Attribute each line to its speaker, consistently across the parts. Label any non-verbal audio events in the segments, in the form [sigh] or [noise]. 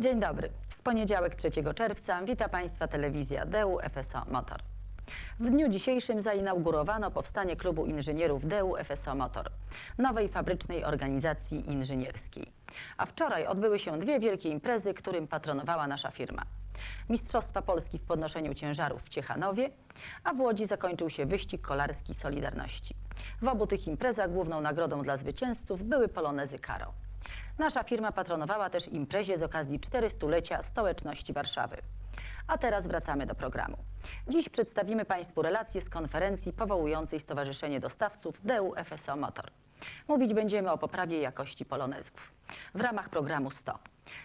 Speaker 1: Dzień dobry. W poniedziałek 3 czerwca wita Państwa telewizja DEU FSO Motor. W dniu dzisiejszym zainaugurowano powstanie Klubu Inżynierów DEU FSO Motor, nowej fabrycznej organizacji inżynierskiej. A wczoraj odbyły się dwie wielkie imprezy, którym patronowała nasza firma. Mistrzostwa Polski w podnoszeniu ciężarów w Ciechanowie, a w Łodzi zakończył się wyścig kolarski Solidarności. W obu tych imprezach główną nagrodą dla zwycięzców były polonezy Karo. Nasza firma patronowała też imprezie z okazji 400-lecia stołeczności Warszawy. A teraz wracamy do programu. Dziś przedstawimy Państwu relacje z konferencji powołującej Stowarzyszenie Dostawców DEU FSO Motor. Mówić będziemy o poprawie jakości polonezów. W ramach programu 100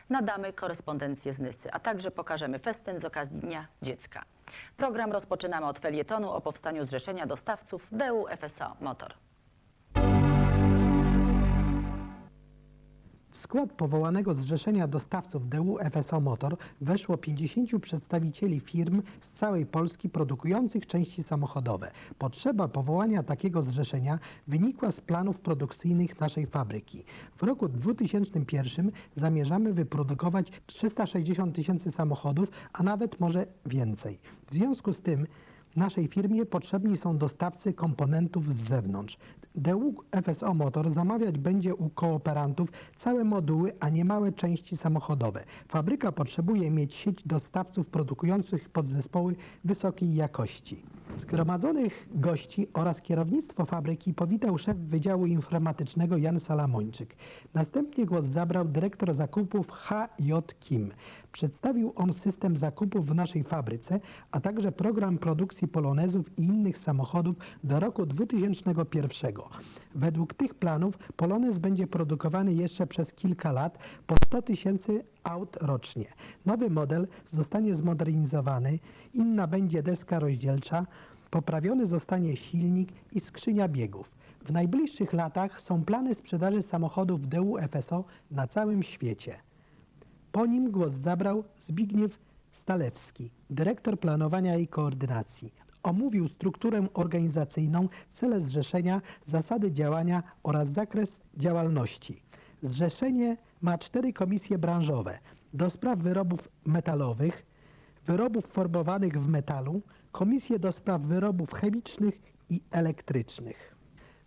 Speaker 1: nadamy korespondencję z Nysy, a także pokażemy festyn z okazji Dnia Dziecka. Program rozpoczynamy od felietonu o powstaniu Zrzeszenia Dostawców DEU FSO Motor.
Speaker 2: W skład powołanego Zrzeszenia Dostawców DU FSO Motor weszło 50 przedstawicieli firm z całej Polski produkujących części samochodowe. Potrzeba powołania takiego zrzeszenia wynikła z planów produkcyjnych naszej fabryki. W roku 2001 zamierzamy wyprodukować 360 tysięcy samochodów, a nawet może więcej. W związku z tym Naszej firmie potrzebni są dostawcy komponentów z zewnątrz. DU FSO Motor zamawiać będzie u kooperantów całe moduły, a nie małe części samochodowe. Fabryka potrzebuje mieć sieć dostawców produkujących podzespoły wysokiej jakości. Zgromadzonych gości oraz kierownictwo fabryki powitał szef Wydziału Informatycznego Jan Salamończyk. Następnie głos zabrał dyrektor zakupów H.J. Kim. Przedstawił on system zakupów w naszej fabryce, a także program produkcji polonezów i innych samochodów do roku 2001. Według tych planów polonez będzie produkowany jeszcze przez kilka lat po 100 tysięcy aut rocznie. Nowy model zostanie zmodernizowany, inna będzie deska rozdzielcza, poprawiony zostanie silnik i skrzynia biegów. W najbliższych latach są plany sprzedaży samochodów DU FSO na całym świecie. Po nim głos zabrał Zbigniew Stalewski, dyrektor planowania i koordynacji. Omówił strukturę organizacyjną, cele zrzeszenia, zasady działania oraz zakres działalności. Zrzeszenie ma cztery komisje branżowe do spraw wyrobów metalowych, wyrobów formowanych w metalu, komisję do spraw wyrobów chemicznych i elektrycznych.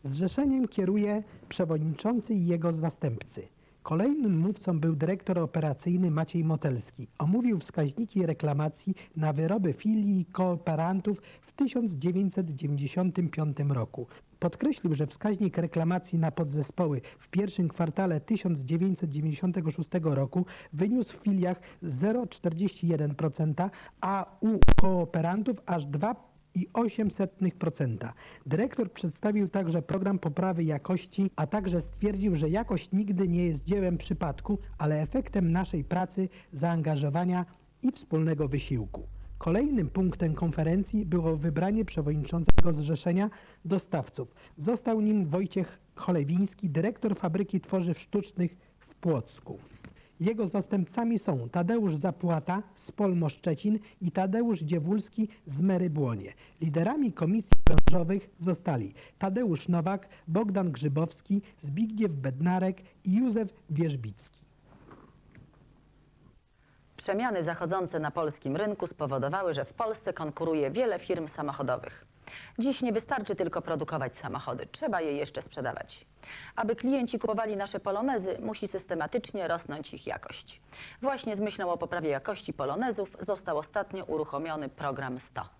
Speaker 2: Zrzeszeniem kieruje przewodniczący i jego zastępcy. Kolejnym mówcą był dyrektor operacyjny Maciej Motelski. Omówił wskaźniki reklamacji na wyroby filii kooperantów w 1995 roku. Podkreślił, że wskaźnik reklamacji na podzespoły w pierwszym kwartale 1996 roku wyniósł w filiach 0,41%, a u kooperantów aż 2 i 0,08%. Dyrektor przedstawił także program poprawy jakości, a także stwierdził, że jakość nigdy nie jest dziełem przypadku, ale efektem naszej pracy, zaangażowania i wspólnego wysiłku. Kolejnym punktem konferencji było wybranie przewodniczącego zrzeszenia dostawców. Został nim Wojciech Cholewiński, dyrektor fabryki tworzyw sztucznych w Płocku. Jego zastępcami są Tadeusz Zapłata z Polmo Szczecin i Tadeusz Dziewulski z Mery Błonie. Liderami komisji branżowych zostali Tadeusz Nowak, Bogdan Grzybowski, Zbigniew Bednarek i Józef Wierzbicki.
Speaker 1: Przemiany zachodzące na polskim rynku spowodowały, że w Polsce konkuruje wiele firm samochodowych. Dziś nie wystarczy tylko produkować samochody, trzeba je jeszcze sprzedawać. Aby klienci kupowali nasze polonezy, musi systematycznie rosnąć ich jakość. Właśnie z myślą o poprawie jakości polonezów został ostatnio uruchomiony program 100.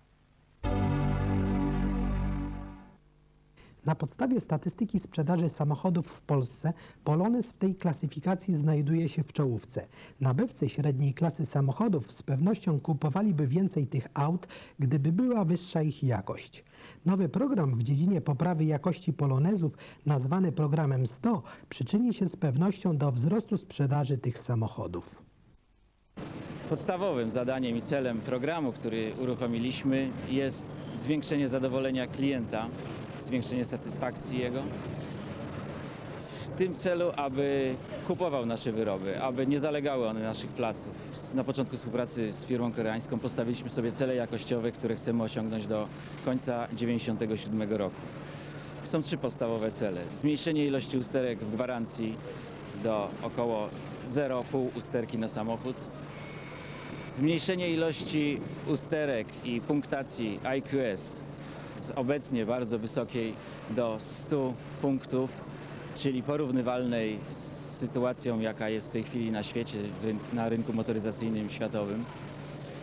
Speaker 2: Na podstawie statystyki sprzedaży samochodów w Polsce Polonez w tej klasyfikacji znajduje się w czołówce. Nabywcy średniej klasy samochodów z pewnością kupowaliby więcej tych aut, gdyby była wyższa ich jakość. Nowy program w dziedzinie poprawy jakości polonezów, nazwany programem 100, przyczyni się z pewnością do wzrostu sprzedaży tych samochodów.
Speaker 3: Podstawowym zadaniem i celem programu, który uruchomiliśmy, jest zwiększenie zadowolenia klienta, zwiększenie satysfakcji jego. W tym celu, aby kupował nasze wyroby, aby nie zalegały one naszych placów. Na początku współpracy z firmą koreańską postawiliśmy sobie cele jakościowe, które chcemy osiągnąć do końca 1997 roku. Są trzy podstawowe cele. Zmniejszenie ilości usterek w gwarancji do około 0,5 usterki na samochód. Zmniejszenie ilości usterek i punktacji IQS z obecnie bardzo wysokiej do 100 punktów, czyli porównywalnej z sytuacją, jaka jest w tej chwili na świecie, na rynku motoryzacyjnym światowym,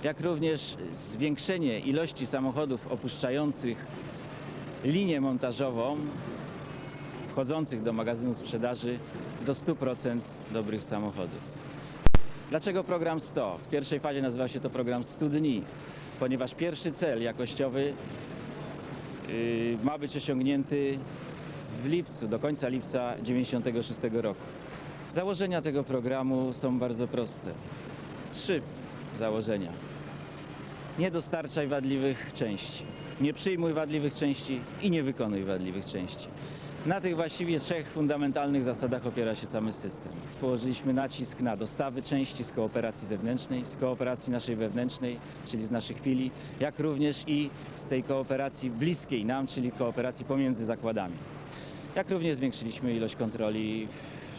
Speaker 3: jak również zwiększenie ilości samochodów opuszczających linię montażową, wchodzących do magazynu sprzedaży do 100% dobrych samochodów. Dlaczego program 100? W pierwszej fazie nazywa się to program 100 dni, ponieważ pierwszy cel jakościowy ma być osiągnięty w lipcu, do końca lipca 96 roku. Założenia tego programu są bardzo proste. Trzy założenia. Nie dostarczaj wadliwych części, nie przyjmuj wadliwych części i nie wykonuj wadliwych części. Na tych właściwie trzech fundamentalnych zasadach opiera się cały system. Położyliśmy nacisk na dostawy części z kooperacji zewnętrznej, z kooperacji naszej wewnętrznej, czyli z naszych filii, jak również i z tej kooperacji bliskiej nam, czyli kooperacji pomiędzy zakładami. Jak również zwiększyliśmy ilość kontroli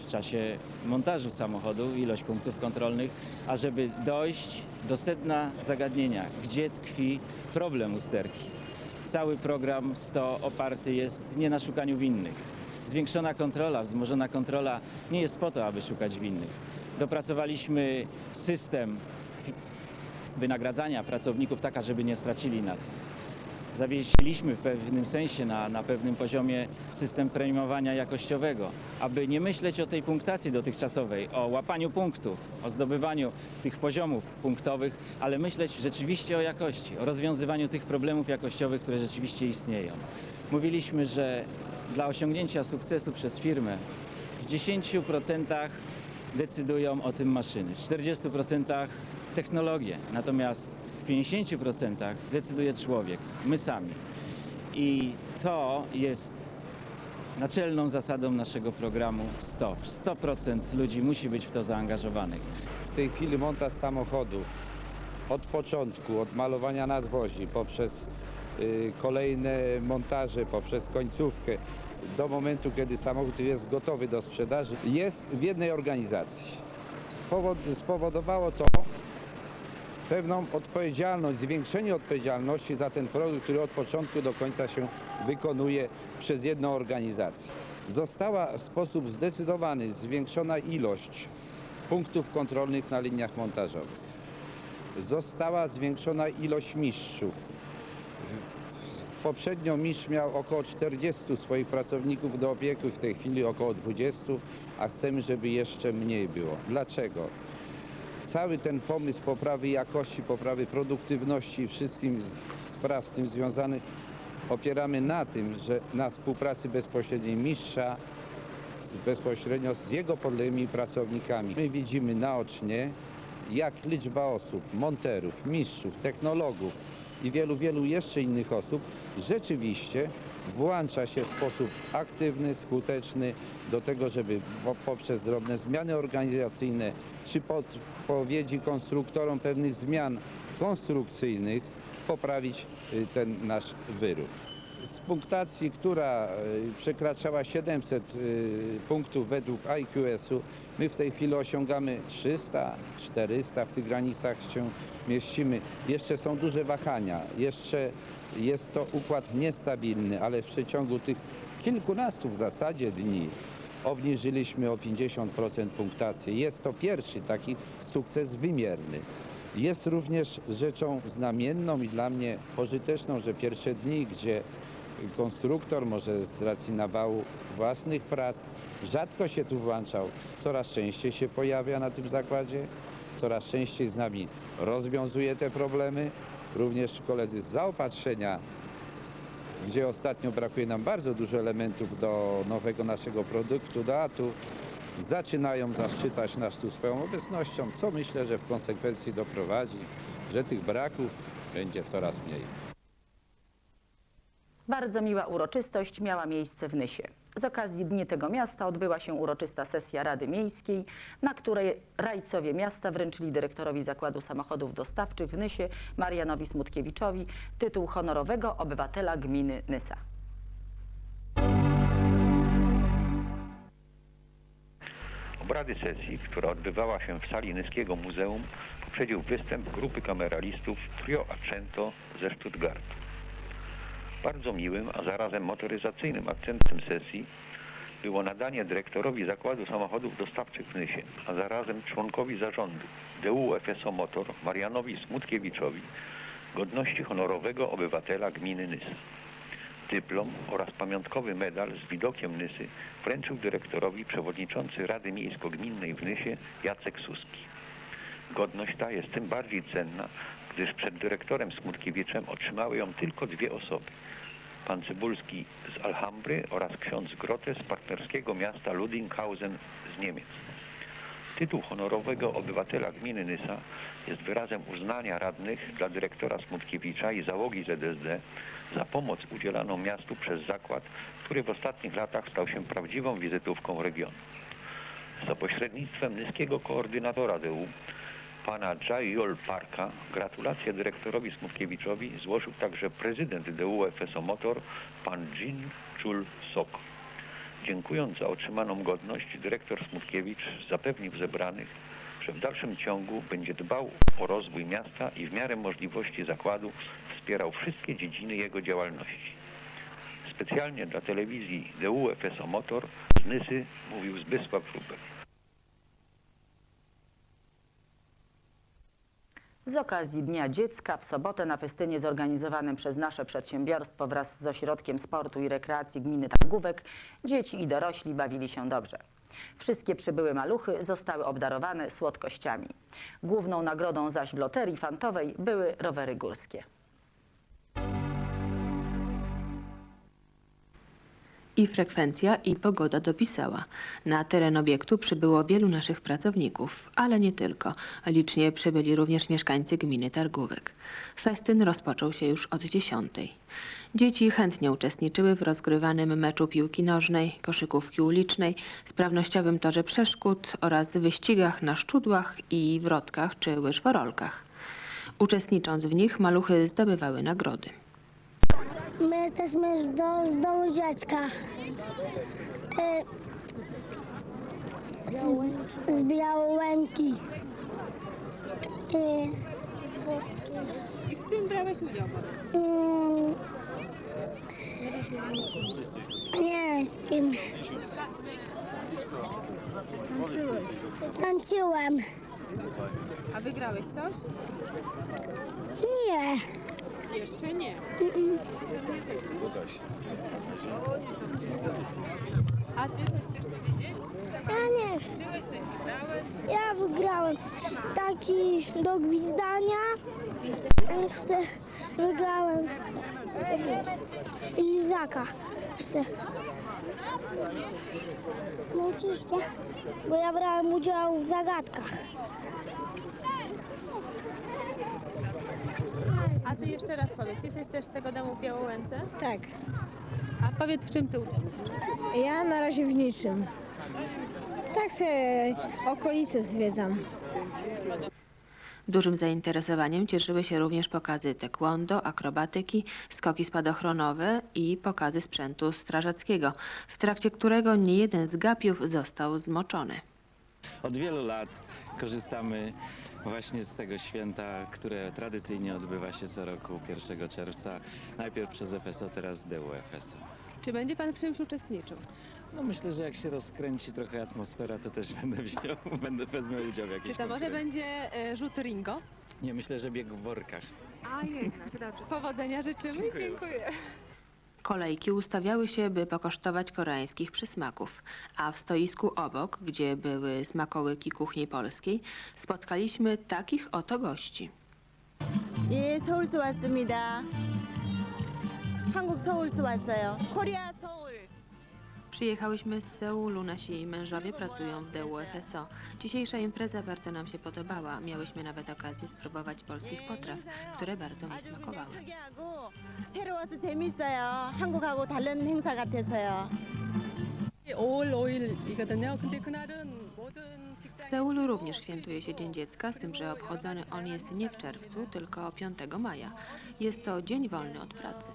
Speaker 3: w czasie montażu samochodu, ilość punktów kontrolnych, ażeby dojść do sedna zagadnienia, gdzie tkwi problem usterki. Cały program 100 oparty jest nie na szukaniu winnych. Zwiększona kontrola, wzmożona kontrola nie jest po to, aby szukać winnych. Dopracowaliśmy system wynagradzania pracowników tak, żeby nie stracili na tym. Zawiesiliśmy w pewnym sensie na, na pewnym poziomie system premiowania jakościowego, aby nie myśleć o tej punktacji dotychczasowej, o łapaniu punktów, o zdobywaniu tych poziomów punktowych, ale myśleć rzeczywiście o jakości, o rozwiązywaniu tych problemów jakościowych, które rzeczywiście istnieją. Mówiliśmy, że dla osiągnięcia sukcesu przez firmę w 10% decydują o tym maszyny, w 40% technologie, natomiast w 50% decyduje człowiek, my sami. I to jest naczelną zasadą naszego programu 100. 100% ludzi musi być w to zaangażowanych.
Speaker 4: W tej chwili montaż samochodu od początku, od malowania nadwozi, poprzez y, kolejne montaże, poprzez końcówkę, do momentu, kiedy samochód jest gotowy do sprzedaży, jest w jednej organizacji. Powod, spowodowało to pewną odpowiedzialność, zwiększenie odpowiedzialności za ten produkt, który od początku do końca się wykonuje przez jedną organizację. Została w sposób zdecydowany zwiększona ilość punktów kontrolnych na liniach montażowych. Została zwiększona ilość mistrzów. Poprzednio mistrz miał około 40 swoich pracowników do opieki, w tej chwili około 20, a chcemy, żeby jeszcze mniej było. Dlaczego? Cały ten pomysł poprawy jakości, poprawy produktywności i wszystkim spraw z tym związanych opieramy na tym, że na współpracy bezpośredniej mistrza bezpośrednio z jego podległymi pracownikami. My widzimy naocznie, jak liczba osób, monterów, mistrzów, technologów i wielu, wielu jeszcze innych osób rzeczywiście włącza się w sposób aktywny, skuteczny do tego, żeby po- poprzez drobne zmiany organizacyjne czy podpowiedzi konstruktorom pewnych zmian konstrukcyjnych poprawić y, ten nasz wyród z punktacji, która y, przekraczała 700 y, punktów według IQS-u, my w tej chwili osiągamy 300, 400, w tych granicach się mieścimy. Jeszcze są duże wahania, jeszcze jest to układ niestabilny, ale w przeciągu tych kilkunastu w zasadzie dni obniżyliśmy o 50% punktację. Jest to pierwszy taki sukces wymierny. Jest również rzeczą znamienną i dla mnie pożyteczną, że pierwsze dni, gdzie konstruktor może z racji nawału własnych prac rzadko się tu włączał, coraz częściej się pojawia na tym zakładzie, coraz częściej z nami rozwiązuje te problemy. Również koledzy z zaopatrzenia gdzie ostatnio brakuje nam bardzo dużo elementów do nowego naszego produktu, do ATU, zaczynają zaszczytać nas tu swoją obecnością, co myślę, że w konsekwencji doprowadzi, że tych braków będzie coraz mniej.
Speaker 1: Bardzo miła uroczystość miała miejsce w Nysie. Z okazji Dni tego miasta odbyła się uroczysta sesja Rady Miejskiej, na której rajcowie miasta wręczyli dyrektorowi Zakładu Samochodów Dostawczych w Nysie Marianowi Smutkiewiczowi tytuł honorowego obywatela gminy Nysa.
Speaker 5: Obrady sesji, która odbywała się w sali Nyskiego Muzeum, poprzedził występ grupy kameralistów Trio Accento ze Stuttgartu. Bardzo miłym, a zarazem motoryzacyjnym akcentem sesji było nadanie dyrektorowi Zakładu Samochodów Dostawczych w Nysie, a zarazem członkowi zarządu DU FSO Motor Marianowi Smutkiewiczowi godności honorowego obywatela gminy Nys. Dyplom oraz pamiątkowy medal z widokiem Nysy wręczył dyrektorowi przewodniczący Rady Miejsko-Gminnej w Nysie Jacek Suski. Godność ta jest tym bardziej cenna, gdyż przed dyrektorem Smutkiewiczem otrzymały ją tylko dwie osoby. Pan Cybulski z Alhambry oraz ksiądz Grote z partnerskiego miasta Ludinghausen z Niemiec. Tytuł honorowego obywatela gminy Nysa jest wyrazem uznania radnych dla dyrektora Smutkiewicza i załogi ZSD za pomoc udzielaną miastu przez zakład, który w ostatnich latach stał się prawdziwą wizytówką regionu. Za pośrednictwem nyskiego koordynatora DU, pana Jayol Parka, gratulacje dyrektorowi Smutkiewiczowi złożył także prezydent DU FSO Motor, pan Jin Chul Sok. Dziękując za otrzymaną godność, dyrektor Smutkiewicz zapewnił zebranych, że w dalszym ciągu będzie dbał o rozwój miasta i w miarę możliwości zakładu wspierał wszystkie dziedziny jego działalności. Specjalnie dla telewizji DU FSO Motor z Nysy mówił Zbysław Wróbel.
Speaker 1: Z okazji Dnia Dziecka w sobotę na festynie zorganizowanym przez nasze przedsiębiorstwo wraz z Ośrodkiem Sportu i Rekreacji Gminy Targówek dzieci i dorośli bawili się dobrze. Wszystkie przybyłe maluchy zostały obdarowane słodkościami. Główną nagrodą zaś w loterii fantowej były rowery górskie.
Speaker 6: I frekwencja, i pogoda dopisała. Na teren obiektu przybyło wielu naszych pracowników, ale nie tylko. Licznie przybyli również mieszkańcy gminy Targówek. Festyn rozpoczął się już od dziesiątej. Dzieci chętnie uczestniczyły w rozgrywanym meczu piłki nożnej, koszykówki ulicznej, sprawnościowym torze przeszkód oraz wyścigach na szczudłach i wrotkach czy łyżworolkach. Uczestnicząc w nich, maluchy zdobywały nagrody.
Speaker 7: My jesteśmy z, do, z domu dziecka. E, z, z Białołęki. E,
Speaker 8: I w czym brałeś udział?
Speaker 7: mm, nie wiem z kim. Tańczyłem.
Speaker 8: A wygrałeś coś?
Speaker 7: Nie.
Speaker 8: Jeszcze nie. A ty coś chcesz powiedzieć?
Speaker 7: Ja nie.
Speaker 8: Czyłeś coś wygrałeś?
Speaker 7: Ja wygrałem taki do gwizdania. Jeszcze wygrałem lizaka. Jeszcze. No oczywiście, bo ja brałem udział w zagadkach.
Speaker 8: A ty jeszcze raz powiedz, jesteś też z tego domu w Białołęce?
Speaker 9: Tak.
Speaker 8: A powiedz, w czym ty uczestniczysz?
Speaker 9: Ja na razie w niczym. Tak sobie okolice zwiedzam.
Speaker 6: Dużym zainteresowaniem cieszyły się również pokazy taekwondo, akrobatyki, skoki spadochronowe i pokazy sprzętu strażackiego, w trakcie którego niejeden z gapiów został zmoczony.
Speaker 3: Od wielu lat korzystamy właśnie z tego święta, które tradycyjnie odbywa się co roku 1 czerwca. Najpierw przez FSO, teraz DU FSO.
Speaker 8: Czy będzie pan w czymś uczestniczył?
Speaker 3: No myślę, że jak się rozkręci trochę atmosfera, to też będę wziął, [laughs] będę wezmę udział w jakiejś
Speaker 8: Czy to może
Speaker 3: konkurencji.
Speaker 8: będzie e, rzut ringo?
Speaker 3: Nie, myślę, że bieg w workach.
Speaker 8: A jednak, dobrze. Powodzenia życzymy i dziękuję.
Speaker 6: Kolejki ustawiały się, by pokosztować koreańskich przysmaków, a w stoisku obok, gdzie były smakołyki kuchni polskiej, spotkaliśmy takich oto gości.
Speaker 10: 예, 서울서 왔습니다. 한국 서울서 왔어요. 코리아 서울.
Speaker 6: Przyjechałyśmy z Seulu, nasi mężowie pracują w DU FSO. Dzisiejsza impreza bardzo nam się podobała. Miałyśmy nawet okazję spróbować polskich potraw, które bardzo mi
Speaker 10: 아주 그냥
Speaker 6: smakowały.
Speaker 10: 특이하고 새로 와서 재밌어요. 한국하고 다른 행사 같아서요.
Speaker 11: 5월 5일이거든요. 근데 그날은 모든 직장
Speaker 6: W Seulu również świętuje się Dzień Dziecka, z tym, że obchodzony on jest nie w czerwcu, tylko 5 maja. Jest to dzień wolny od pracy.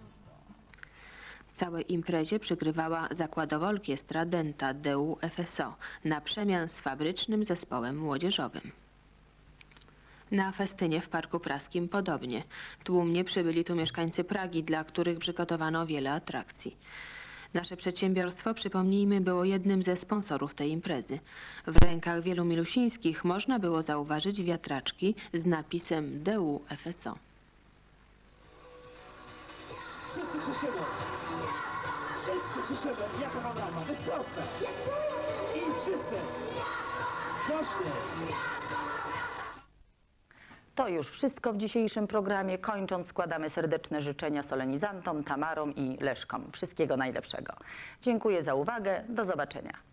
Speaker 6: Całej imprezie przygrywała zakładowa orkiestra Denta DU FSO na przemian z fabrycznym zespołem młodzieżowym. Na festynie w Parku Praskim podobnie. Tłumnie przybyli tu mieszkańcy Pragi, dla których przygotowano wiele atrakcji. Nasze przedsiębiorstwo, przypomnijmy, było jednym ze sponsorów tej imprezy. W rękach wielu milusińskich można było zauważyć wiatraczki z napisem DU FSO.
Speaker 12: Wszyscy krzyczymy! Wszyscy krzyczymy! Jaka wam rama? To jest proste! I wszyscy! Głośniej!
Speaker 1: To już wszystko w dzisiejszym programie. Kończąc, składamy serdeczne życzenia solenizantom, Tamarom i Leszkom. Wszystkiego najlepszego. Dziękuję za uwagę. Do zobaczenia.